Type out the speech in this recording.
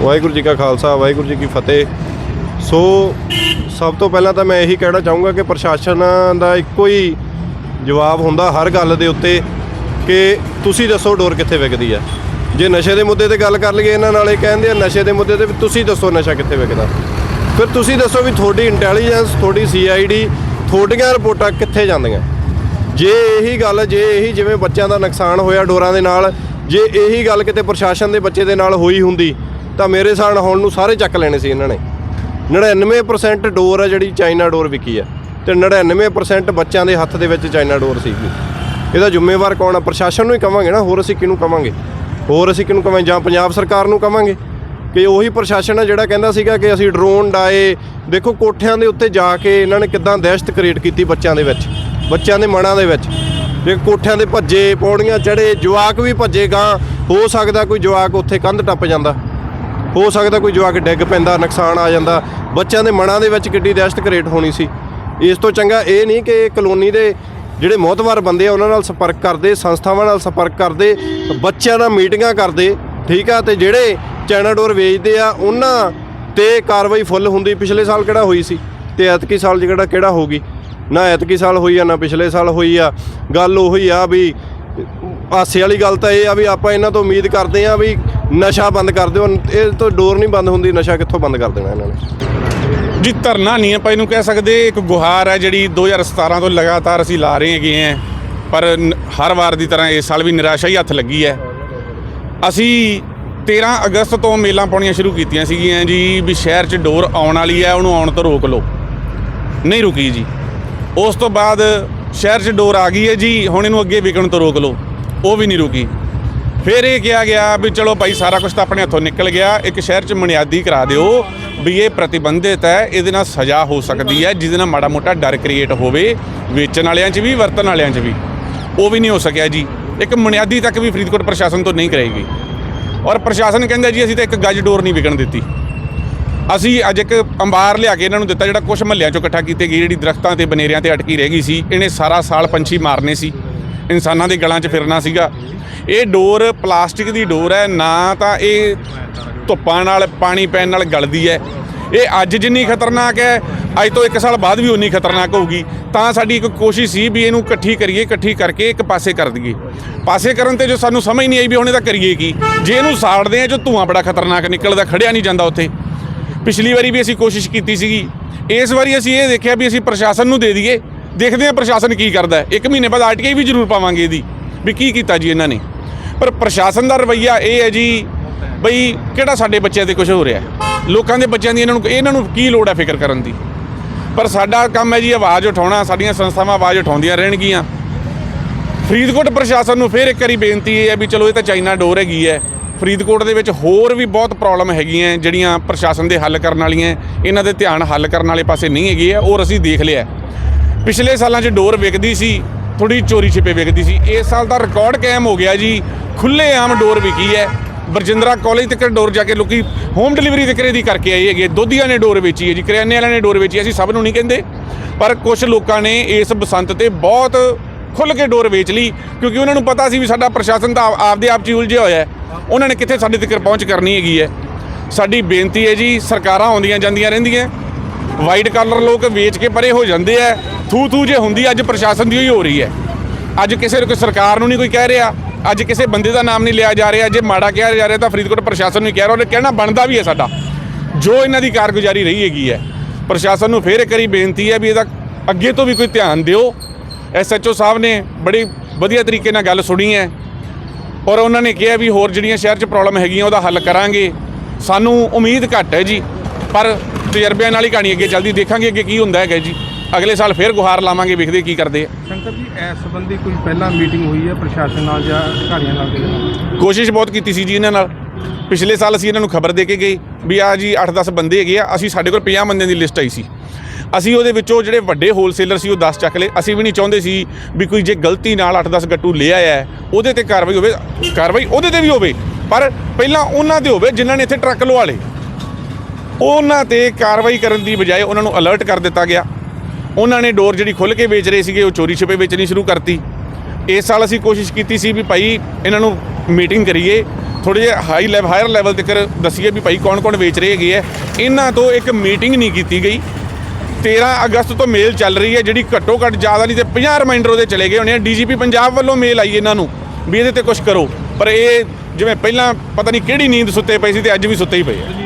ਵਾਹਿਗੁਰੂ ਜੀ ਕਾ ਖਾਲਸਾ, ਵਾਹਿਗੁਰੂ ਜੀ ਕੀ ਫਤਿਹ। ਸੋ, ਸਭ ਤੋਂ ਪਹਿਲਾਂ ਤਾਂ ਮੈਂ ਇਹੀ ਕਹਿਣਾ ਚਾਹੂੰਗਾ ਕਿ ਪ੍ਰਸ਼ਾਸਨ ਦਾ ਇੱਕੋ ਹੀ ਜਵਾਬ ਹੁੰਦਾ ਹਰ ਗੱਲ ਦੇ ਉੱਤੇ ਕਿ ਤੁਸੀਂ ਦੱਸੋ ਡੋਰ ਕਿੱਥੇ ਵਿਕਦੀ ਹੈ ਜੇ ਨਸ਼ੇ ਦੇ ਮੁੱਦੇ ਤੇ ਗੱਲ ਕਰ ਲਈਏ, ਇਹਨਾਂ ਨਾਲ ਇਹ ਕਹਿੰਦੇ ਆ, ਨਸ਼ੇ ਦੇ ਮੁੱਦੇ ਤੇ ਤੁਸੀਂ ਦੱਸੋ ਨਸ਼ਾ ਕਿੱਥੇ ਵਿਕਦਾ। ਫਿਰ ਤੁਸੀਂ ਦੱਸੋ ਵੀ ਤੁਹਾਡੀ ਇੰਟੈਲੀਜੈਂਸ ਤੁਹਾਡੀ ਸੀਆਈਡੀ ਤੁਹਾਡੀਆਂ ਰਿਪੋਰਟਾਂ ਕਿੱਥੇ ਜਾਂਦੀਆਂ? ਜੇ ਇਹੀ ਗੱਲ, ਜੇ ਇਹੀ ਜਿਵੇਂ ਬੱਚਿਆਂ ਦਾ ਨੁਕਸਾਨ ਹੋਇਆ ਡੋਰਾਂ ਦੇ ਨਾਲ, ਜੇ ਇਹੀ ਗੱਲ ਕਿਤੇ ਪ੍ਰਸ਼ਾਸਨ ਦੇ ਬੱਚੇ ਦੇ ਨਾਲ ਹੋਈ ਹੁੰਦੀ, ਤਾਂ ਮੇਰੇ ਸਾਨ ਹੁਣ ਨੂੰ ਸਾਰੇ ਚੱਕ ਲੈਣੇ ਸੀ ਇਹਨਾਂ ਨੇ। 99% ਡੋਰ ਆ ਜਿਹੜੀ ਚਾਈਨਾ ਡੋਰ ਵਿਕੀ ਆ ਤੇ 99% ਬੱਚਿਆਂ ਦੇ ਹੱਥ ਦੇ ਵਿੱਚ ਚਾਈਨਾ ਡੋਰ ਸੀਗੀ। ਇਹਦਾ ਜ਼ਿੰਮੇਵਾਰ ਕੌਣ ਆ? ਪ੍ਰਸ਼ਾਸਨ ਨੂੰ ਹੀ ਕਵਾਂਗੇ ਨਾ, ਹੋਰ ਅਸੀਂ ਕਿਹਨੂੰ ਕਵਾਂਗੇ? ਹੋਰ ਅਸੀਂ ਕਿਹਨੂੰ ਕਵਾਂਗੇ? ਜਾਂ ਪੰਜਾਬ ਸਰਕਾਰ ਨੂੰ ਕਵਾਂਗੇ? ਕਿ ਉਹੀ ਪ੍ਰਸ਼ਾਸਨ ਆ ਜਿਹੜਾ ਕਹਿੰਦਾ ਸੀਗਾ ਕਿ ਅਸੀਂ ਡਰੋਨ ਡਾਏ। ਦੇਖੋ, ਕੋਠਿਆਂ ਦੇ ਉੱਤੇ ਜਾ ਕੇ ਇਹਨਾਂ ਨੇ ਕਿਦਾਂ ਦਹਿਸ਼ਤ ਕ੍ਰੀਏਟ ਕੀਤੀ ਬੱਚਿਆਂ ਦੇ ਵਿੱਚ, ਬੱਚਿਆਂ ਦੇ ਮਨਾਂ ਦੇ ਵਿੱਚ। ਤੇ ਕੋਠਿਆਂ ਦੇ ਭੱਜੇ, ਪੌੜੀਆਂ ਚੜੇ ਜਵਾਕ ਵੀ ਭੱਜੇ ਗਾਂ ਹੋ ਸਕਦਾ ਕੋਈ ਜਵਾਕ ਉੱਥੇ ਕੰਧ ਟੱਪ ਜਾਂਦਾ। ਹੋ ਸਕਦਾ ਕੋਈ ਜਵਾਕ ਡਿੱਗ ਪੈਂਦਾ, ਨੁਕਸਾਨ ਆ ਜਾਂਦਾ। ਬੱਚਿਆਂ ਦੇ ਮਨਾਂ ਦੇ ਵਿੱਚ ਕਿੱਡੀ ਦਹਿਸ਼ਤ ਕ੍ਰੀਏਟ ਹੋਣੀ ਸੀ। ਇਸ ਤੋਂ ਚੰਗਾ ਇਹ ਨਹੀਂ ਕਿ ਕਲੋਨੀ ਦੇ ਜਿਹੜੇ ਮੋਹਤਵਾਰ ਬੰਦੇ ਆ, ਉਹਨਾਂ ਨਾਲ ਸੰਪਰਕ ਕਰਦੇ, ਸੰਸਥਾਵਾਂ ਨਾਲ ਸੰਪਰਕ ਕਰਦੇ, ਬੱਚਿਆਂ ਨਾਲ ਮੀਟਿੰਗਾਂ ਕਰਦੇ, ਠੀਕ ਆ? ਤੇ ਜਿਹੜੇ ਚਾਈਨਾ ਡੋਰ ਵੇਚਦੇ ਆ, ਉਹਨਾਂ ਤੇ ਕਾਰਵਾਈ ਫੁੱਲ ਹੁੰਦੀ। ਪਿਛਲੇ ਸਾਲ ਕਿਹੜਾ ਹੋਈ ਸੀ? ਤੇ ਐਤਕੀ ਸਾਲ ਜਿਹੜਾ ਕਿਹੜਾ ਹੋਗੀ ਨਾ ਐਤਕੀ ਸਾਲ ਹੋਈ ਆ, ਨਾ ਪਿਛਲੇ ਸਾਲ ਹੋਈ ਆ। ਗੱਲ ਉਹੀ ਆ ਵੀ ਹਾਸੇ ਵਾਲੀ ਗੱਲ ਤਾਂ ਇਹ ਆ ਵੀ ਆਪਾਂ ਇਹਨਾਂ ਤੋਂ ਉਮੀਦ ਕਰਦੇ ਆ ਵੀ ਨਸ਼ਾ ਬੰਦ ਕਰ ਦਿਓ। ਇਹ ਤੋਂ ਡੋਰ ਨਹੀਂ ਬੰਦ ਹੁੰਦੀ, ਨਸ਼ਾ ਕਿੱਥੋਂ ਬੰਦ ਕਰ ਦੇਣਾ ਇਹਨਾਂ ਨੇ? ਜੀ, ਧਰਨਾ ਨਹੀਂ ਆਪਾਂ ਇਹਨੂੰ ਕਹਿ ਸਕਦੇ, ਇੱਕ ਗੁਹਾਰ ਹੈ ਜਿਹੜੀ 2017 ਤੋਂ ਲਗਾਤਾਰ ਅਸੀਂ ਲਾ ਰਹੇ ਹੈਗੇ ਆ। ਪਰ ਹਰ ਵਾਰ ਦੀ ਤਰ੍ਹਾਂ ਇਸ ਸਾਲ ਵੀ ਨਿਰਾਸ਼ਾ ਹੀ ਹੱਥ ਲੱਗੀ ਹੈ। ਅਸੀਂ 13 ਅਗਸਤ ਤੋਂ ਮੇਲਾਂ ਪਾਉਣੀਆਂ ਸ਼ੁਰੂ ਕੀਤੀਆਂ ਸੀਗੀਆਂ ਜੀ, ਵੀ ਸ਼ਹਿਰ 'ਚ ਡੋਰ ਆਉਣ ਵਾਲੀ ਹੈ, ਉਹਨੂੰ ਆਉਣ ਤੋਂ ਰੋਕ ਲਓ। ਨਹੀਂ ਰੁਕੀ ਜੀ। ਉਸ ਤੋਂ ਬਾਅਦ ਸ਼ਹਿਰ 'ਚ ਡੋਰ ਆ ਗਈ ਹੈ ਜੀ, ਹੁਣ ਇਹਨੂੰ ਅੱਗੇ ਵਿਕਣ ਤੋਂ ਰੋਕ ਲਓ। ਉਹ ਵੀ ਨਹੀਂ ਰੁਕੀ। ਫਿਰ ਇਹ ਕਿਹਾ ਗਿਆ ਵੀ ਚਲੋ ਭਾਈ, ਸਾਰਾ ਕੁਝ ਤਾਂ ਆਪਣੇ ਹੱਥੋਂ ਨਿਕਲ ਗਿਆ, ਇੱਕ ਸ਼ਹਿਰ 'ਚ ਮਨਿਆਦੀ ਕਰਾ ਦਿਓ ਵੀ ਇਹ ਪ੍ਰਤੀਬੰਧਿਤ ਹੈ, ਇਹਦੇ ਨਾਲ ਸਜ਼ਾ ਹੋ ਸਕਦੀ ਹੈ, ਜਿਹਦੇ ਨਾਲ ਮਾੜਾ ਮੋਟਾ ਡਰ ਕ੍ਰੀਏਟ ਹੋਵੇ, ਵੇਚਣ ਵਾਲਿਆਂ 'ਚ ਵੀ, ਵਰਤਣ ਵਾਲਿਆਂ 'ਚ ਵੀ। ਉਹ ਵੀ ਨਹੀਂ ਹੋ ਸਕਿਆ ਜੀ। ਇੱਕ ਮਨਿਆਦੀ ਤੱਕ ਵੀ ਫਰੀਦਕੋਟ ਪ੍ਰਸ਼ਾਸਨ ਤੋਂ ਨਹੀਂ ਕਰਾਈ ਗਈ ਔਰ ਪ੍ਰਸ਼ਾਸਨ ਕਹਿੰਦਾ ਜੀ, ਅਸੀਂ ਤਾਂ ਇੱਕ ਗੱਜ ਡੋਰ ਨਹੀਂ ਵਿਕਣ ਦਿੱਤੀ। ਅਸੀਂ ਅੱਜ ਇੱਕ ਅੰਬਾਰ ਲਿਆ ਕੇ ਇਹਨਾਂ ਨੂੰ ਦਿੱਤਾ, ਜਿਹੜਾ ਕੁਝ ਮਹੱਲਿਆਂ ਚੋਂ ਇਕੱਠਾ ਕੀਤੇ ਗਈ ਜਿਹੜੀ ਦਰਖਤਾਂ ਤੇ ਬਨੇਰਿਆਂ ਤੇ ਅਟਕੀ ਰਹਿ ਗਈ ਸੀ, ਇਹਨੇ ਸਾਰਾ ਸਾਲ ਪੰਛੀ ਮਾਰਨੇ ਸੀ, ਇਨਸਾਨਾਂ ਦੇ ਗਲਾਂ 'ਚ ਫਿਰਨਾ ਸੀਗਾ। ਇਹ ਡੋਰ ਪਲਾਸਟਿਕ ਦੀ ਡੋਰ ਹੈ, ਨਾ ਤਾਂ ਇਹ ਧੁੱਪਾਂ ਨਾਲ, ਪਾਣੀ ਪੈਣ ਨਾਲ ਗਲਦੀ ਹੈ। ਇਹ ਅੱਜ ਜਿੰਨੀ ਖਤਰਨਾਕ ਹੈ ਅੱਜ ਤੋਂ 1 ਸਾਲ ਬਾਅਦ ਵੀ ਉਨੀ ਖਤਰਨਾਕ ਹੋਊਗੀ। ਤਾਂ ਸਾਡੀ ਇੱਕ ਕੋਸ਼ਿਸ਼ ਸੀ ਵੀ ਇਹਨੂੰ ਇਕੱਠੀ ਕਰੀਏ, ਇਕੱਠੀ ਕਰਕੇ ਇੱਕ ਪਾਸੇ ਕਰ ਦਈਏ। ਪਾਸੇ ਕਰਨ ਤੇ ਜੋ ਸਾਨੂੰ ਸਮਝ ਨਹੀਂ ਆਈ ਵੀ ਹੁਣ ਇਹਦਾ ਕਰੀਏ ਕੀ। ਜੇ ਇਹਨੂੰ ਸਾੜਦੇ ਆ ਜੋ ਧੂਆਂ ਬੜਾ ਖਤਰਨਾਕ ਨਿਕਲਦਾ, ਖੜਿਆ ਨਹੀਂ ਜਾਂਦਾ ਉੱਥੇ। ਪਿਛਲੀ ਵਾਰੀ ਵੀ ਅਸੀਂ ਕੋਸ਼ਿਸ਼ ਕੀਤੀ ਸੀਗੀ। ਇਸ ਵਾਰੀ ਅਸੀਂ ਇਹ ਦੇਖਿਆ ਵੀ ਅਸੀਂ ਪ੍ਰਸ਼ਾਸਨ ਨੂੰ ਦੇ ਦਈਏ। ਦੇਖਦੇ ਹਾਂ ਪ੍ਰਸ਼ਾਸਨ ਕੀ ਕਰਦਾ ਹੈ। ਇੱਕ ਮਹੀਨੇ ਬਾਅਦ ਆਰਟੀਆਈ ਵੀ ਜ਼ਰੂਰ ਪਾਵਾਂਗੇ ਇਹਦੀ, ਵੀ ਕੀ ਕੀਤਾ ਜੀ ਇਹਨਾਂ ਨੇ। ਪਰ ਪ੍ਰਸ਼ਾਸਨ ਦਾ ਰਵੱਈਆ ਇਹ ਹੈ ਜੀ, ਬਈ ਕਿਹੜਾ ਸਾਡੇ ਬੱਚਿਆਂ ਤੇ ਕੁਝ ਹੋ ਰਿਹਾ ਲੋਕਾਂ ਦੇ ਬੱਚਿਆਂ ਦੀ ਇਹਨਾਂ ਨੂੰ ਇਹਨਾਂ ਨੂੰ ਕੀ ਲੋੜ ਹੈ ਫਿਕਰ ਕਰਨ ਦੀ? ਪਰ ਸਾਡਾ ਕੰਮ ਹੈ ਜੀ ਆਵਾਜ਼ ਉਠਾਉਣਾ, ਸਾਡੀਆਂ ਸੰਸਥਾਵਾਂ ਆਵਾਜ਼ ਉਠਾਉਂਦੀਆਂ ਰਹਿਣਗੀਆਂ। ਫਰੀਦਕੋਟ ਪ੍ਰਸ਼ਾਸਨ ਨੂੰ ਫਿਰ ਇੱਕ ਵਾਰੀ ਬੇਨਤੀ ਇਹ ਹੈ ਵੀ ਚਲੋ ਇਹ ਤਾਂ ਚਾਈਨਾ ਡੋਰ ਹੈਗੀ ਹੈ। ਫਰੀਦਕੋਟ ਦੇ ਵਿੱਚ ਹੋਰ ਵੀ ਬਹੁਤ ਪ੍ਰੋਬਲਮ ਹੈਗੀਆਂ ਜਿਹੜੀਆਂ ਪ੍ਰਸ਼ਾਸਨ ਦੇ ਹੱਲ ਕਰਨ ਵਾਲੀਆਂ ਇਹਨਾਂ ਦੇ ਧਿਆਨ ਹੱਲ ਕਰਨ ਵਾਲੇ ਪਾਸੇ ਨਹੀਂ ਹੈਗੀ ਹੈ, ਔਰ ਅਸੀਂ ਦੇਖ ਲਿਆ ਪਿਛਲੇ ਸਾਲਾਂ 'ਚ ਡੋਰ ਵਿਕਦੀ ਸੀ ਥੋੜੀ ਚੋਰੀ ਛਿਪੇ ਵਿਕਦੀ ਸੀ। ਇਸ ਸਾਲ ਦਾ ਰਿਕਾਰਡ ਕਾਇਮ ਹੋ ਗਿਆ ਜੀ। ਖੁੱਲੇ ਆਮ ਡੋਰ ਵਿਕੀ ਹੈ। ਬਰਜਿੰਦਰਾ ਕਾਲਜ ਤੱਕ ਡੋਰ ਜਾ ਕੇ ਲੋਕੀ ਹੋਮ ਡਿਲੀਵਰੀ ਤੱਕ ਇਹਦੀ ਕਰਕੇ ਆਏ ਹੈਗੇ। ਦੁੱਧੀਆਂ ਨੇ ਡੋਰ ਵੇਚੀ ਹੈ ਜੀ ਕਰਿਆਨੇ ਵਾਲਿਆਂ ਨੇ ਡੋਰ ਵੇਚੀ ਹੈ, ਅਸੀਂ ਸਭ ਨੂੰ ਨਹੀਂ ਕਹਿੰਦੇ। ਪਰ ਕੁਝ ਲੋਕਾਂ ਨੇ ਇਸ ਬਸੰਤ ਤੇ ਬਹੁਤ ਖੁੱਲ ਕੇ ਡੋਰ ਵੇਚ ਲਈ ਕਿਉਂਕਿ ਉਹਨਾਂ ਨੂੰ ਪਤਾ ਸੀ ਵੀ ਸਾਡਾ ਪ੍ਰਸ਼ਾਸਨ ਤਾਂ ਆਪ- ਆਪਦੇ ਆਪ 'ਚ ਹੀ ਉਲਝਿਆ ਹੋਇਆ ਹੈ। ਉਹਨਾਂ ਨੇ ਕਿੱਥੇ ਸਾਡੇ ਤੱਕ ਪਹੁੰਚ ਕਰਨੀ ਹੈਗੀ ਹੈ? ਸਾਡੀ ਬੇਨਤੀ ਹੈ ਜੀ ਸਰਕਾਰਾਂ ਆਉਂਦੀਆਂ ਜਾਂਦੀਆਂ ਰਹਿੰਦੀਆਂ ਵਾਈਟ ਕਾਲਰ ਲੋਕ ਵੇਚ ਕੇ ਪਰੇ ਹੋ ਜਾਂਦੇ ਆ ਥੂ ਥੂ ਜੇ ਹੁੰਦੀ ਅੱਜ ਪ੍ਰਸ਼ਾਸਨ ਦੀ ਹੀ ਹੋ ਰਹੀ ਹੈ। ਅੱਜ ਕਿਸੇ ਨੂੰ ਕੋਈ ਸਰਕਾਰ ਨੂੰ ਨਹੀਂ ਕੋਈ ਕਹਿ ਰਿਹਾ। ਅੱਜ ਕਿਸੇ ਬੰਦੇ ਦਾ ਨਾਮ ਨਹੀਂ ਲਿਆ ਜਾ ਰਿਹਾ, ਜੇ ਮਾੜਾ ਕਿਹਾ ਜਾ ਰਿਹਾ ਤਾਂ ਫਰੀਦਕੋਟ ਪ੍ਰਸ਼ਾਸਨ ਨੂੰ ਹੀ ਕਹਿ ਰਿਹਾ, ਉਹਨੇ ਕਹਿਣਾ ਬਣਦਾ ਵੀ ਹੈ ਸਾਡਾ। ਜੋ ਇਹਨਾਂ ਦੀ ਕਾਰਗੁਜ਼ਾਰੀ ਰਹੀ ਹੈਗੀ ਹੈ, ਪ੍ਰਸ਼ਾਸਨ ਨੂੰ ਫੇਰ ਇੱਕ ਵਾਰੀ ਬੇਨਤੀ ਹੈ ਵੀ ਇਹਦਾ ਅੱਗੇ ਤੋਂ ਵੀ ਕੋਈ ਧਿਆਨ ਦਿਓ। ਐਸਐਚਓ ਸਾਹਿਬ ਨੇ ਬੜੀ ਵਧੀਆ ਤਰੀਕੇ ਨਾਲ ਗੱਲ ਸੁਣੀ ਹੈ ਔਰ ਉਹਨਾਂ ਨੇ ਕਿਹਾ ਵੀ ਹੋਰ ਜਿਹੜੀਆਂ ਸ਼ਹਿਰ 'ਚ ਪ੍ਰੋਬਲਮ ਹੈਗੀਆਂ, ਉਹਦਾ ਹੱਲ ਕਰਾਂਗੇ। ਸਾਨੂੰ ਉਮੀਦ ਘੱਟ ਹੈ ਜੀ, ਪਰ ਤਜਰਬਿਆਂ ਨਾਲ ਹੀ ਕਹਾਣੀ ਅੱਗੇ ਚੱਲਦੀ, ਦੇਖਾਂਗੇ ਅੱਗੇ ਕੀ ਹੁੰਦਾ ਹੈਗਾ ਜੀ। ਅਗਲੇ ਸਾਲ ਫੇਰ ਗੁਹਾਰ ਲਾਵਾਂਗੇ ਵੇਖਦੇ ਕੀ ਕਰਦੇ ਆ। ਸ਼ੰਕਰ ਜੀ ਇਸ ਸੰਬੰਧੀ ਕੋਈ ਪਹਿਲਾਂ ਮੀਟਿੰਗ ਹੋਈ ਹੈ ਪ੍ਰਸ਼ਾਸਨ ਨਾਲ ਜਾਂ ਅਧਿਕਾਰੀਆਂ ਨਾਲ ਨਾਲ ਕੋਸ਼ਿਸ਼ ਬਹੁਤ ਕੀਤੀ ਸੀ ਜੀ ਇਹਨਾਂ ਨਾਲ। ਪਿਛਲੇ ਸਾਲ ਅਸੀਂ ਇਹਨਾਂ ਨੂੰ ਖਬਰ ਦੇ ਕੇ ਗਏ ਵੀ ਆ ਜੀ 8-10 ਬੰਦੇ ਹੈਗੇ ਆ ਅਸੀਂ ਸਾਡੇ ਕੋਲ 50 ਬੰਦਿਆਂ ਦੀ ਲਿਸਟ ਆਈ ਸੀ। ਅਸੀਂ ਉਹਦੇ ਵਿੱਚੋਂ ਜਿਹੜੇ ਵੱਡੇ ਹੋਲਸੇਲਰ ਸੀ ਉਹ 10 ਚੱਕ ਲਏ। ਅਸੀਂ ਵੀ ਨਹੀਂ ਚਾਹੁੰਦੇ ਸੀ ਵੀ ਕੋਈ ਜੇ ਗਲਤੀ ਨਾਲ 8-10 ਗੱਟੂ ਲੈ ਆਇਆ ਉਹਦੇ ਤੇ ਕਾਰਵਾਈ ਹੋਵੇ ਕਾਰਵਾਈ ਉਹਦੇ ਤੇ ਵੀ ਹੋਵੇ ਪਰ ਪਹਿਲਾਂ ਉਹਨਾਂ ਦੇ ਹੋਵੇ ਜਿਨ੍ਹਾਂ ਨੇ ਇੱਥੇ ਟਰੱਕ ਲਵਾ ਲਏ। ਉਹਨਾਂ ਤੇ ਕਾਰਵਾਈ ਕਰਨ ਦੀ ਬਜਾਏ ਉਹਨਾਂ ਨੂੰ ਅਲਰਟ ਕਰ ਦਿੱਤਾ ਗਿਆ। ਉਹਨਾਂ ਨੇ ਡੋਰ ਜਿਹੜੀ ਖੁੱਲ ਕੇ ਵੇਚ ਰਹੇ ਸੀਗੇ, ਉਹ ਚੋਰੀ ਛਿਪੇ ਵੇਚਣੀ ਸ਼ੁਰੂ ਕਰਤੀ। ਇਸ ਸਾਲ ਅਸੀਂ ਕੋਸ਼ਿਸ਼ ਕੀਤੀ ਸੀ ਵੀ ਭਾਈ ਇਹਨਾਂ ਨੂੰ ਮੀਟਿੰਗ ਕਰੀਏ। ਥੋੜੇ ਜਿਹਾ ਹਾਈ ਲੈਵਲ ਹਾਇਰ ਲੈਵਲ ਤੱਕ ਦੱਸੀਏ ਵੀ ਭਾਈ ਕੌਣ ਕੌਣ ਵੇਚ ਰਹੇ ਹੈਗੇ ਹੈ ਇਹਨਾਂ ਤੋਂ ਇੱਕ ਮੀਟਿੰਗ ਨਹੀਂ ਕੀਤੀ ਗਈ। 13 ਅਗਸਤ ਤੋਂ ਮੇਲ ਚੱਲ ਰਹੀ ਹੈ, ਜਿਹੜੀ ਘੱਟੋ ਘੱਟ ਜ਼ਿਆਦਾ ਨਹੀਂ ਤੇ 50 ਰਿਮਾਈਂਡਰ ਉਹਦੇ ਚਲੇ ਗਏ ਹੋਣੇ ਆ। ਡੀਜੀਪੀ ਪੰਜਾਬ ਵੱਲੋਂ ਮੇਲ ਆਈ ਇਹਨਾਂ ਨੂੰ ਵੀ ਇਹਦੇ ਤੇ ਕੁਝ ਕਰੋ। ਪਰ ਇਹ ਜਿਵੇਂ ਪਹਿਲਾਂ ਪਤਾ ਨਹੀਂ ਕਿਹੜੀ ਨੀਂਦ ਸੁੱਤੇ ਪਏ ਸੀ ਤੇ ਅੱਜ ਵੀ ਸੁੱਤੇ ਹੀ ਪਏ ਆ।